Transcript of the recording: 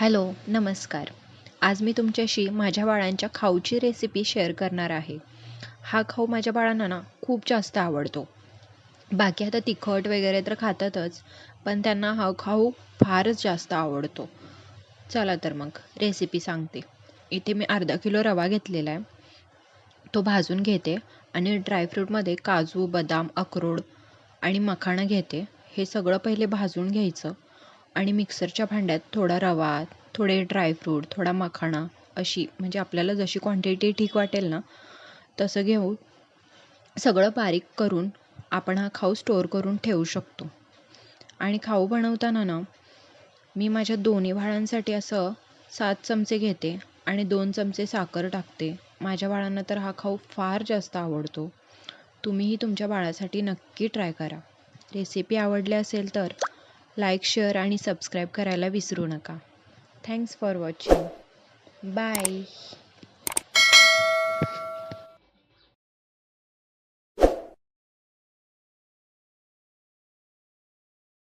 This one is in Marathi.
हॅलो नमस्कार. आज मी तुमच्याशी माझ्या बाळांच्या खाऊची रेसिपी शेअर करणार आहे. हा खाऊ माझ्या बाळांना ना खूप जास्त आवडतो. बाकी आता तिखट वगैरे तर खातातच पण त्यांना हा खाऊ फारच जास्त आवडतो. चला तर मग रेसिपी सांगते. इथे मी अर्धा किलो रवा घेतलेला आहे. तो भाजून घेते आणि ड्रायफ्रूटमध्ये काजू बदाम अक्रोड आणि मखाणा घेते. हे सगळं पहिले भाजून घ्यायचं. आणि मिक्सरच्या भांड्यात थोडा रवा थोडे ड्रायफ्रूट थोडा मखाणा अशी म्हणजे आपल्याला जशी क्वांटिटी ठीक वाटेल ना तसं घेऊन सगळं बारीक करून आपण हा खाऊ स्टोअर करून ठेवू शकतो. आणि खाऊ बनवताना ना मी माझ्या दोन्ही बाळांसाठी असं सात चमचे घेते आणि दोन चमचे साखर टाकते. माझ्या बाळांना तर हा खाऊ फार जास्त आवडतो. तुम्हीही तुमच्या बाळासाठी नक्की ट्राय करा. रेसिपी आवडली असेल तर लाईक शेअर आणि सबस्क्राईब करायला विसरू नका. Thanks for watching. बाय.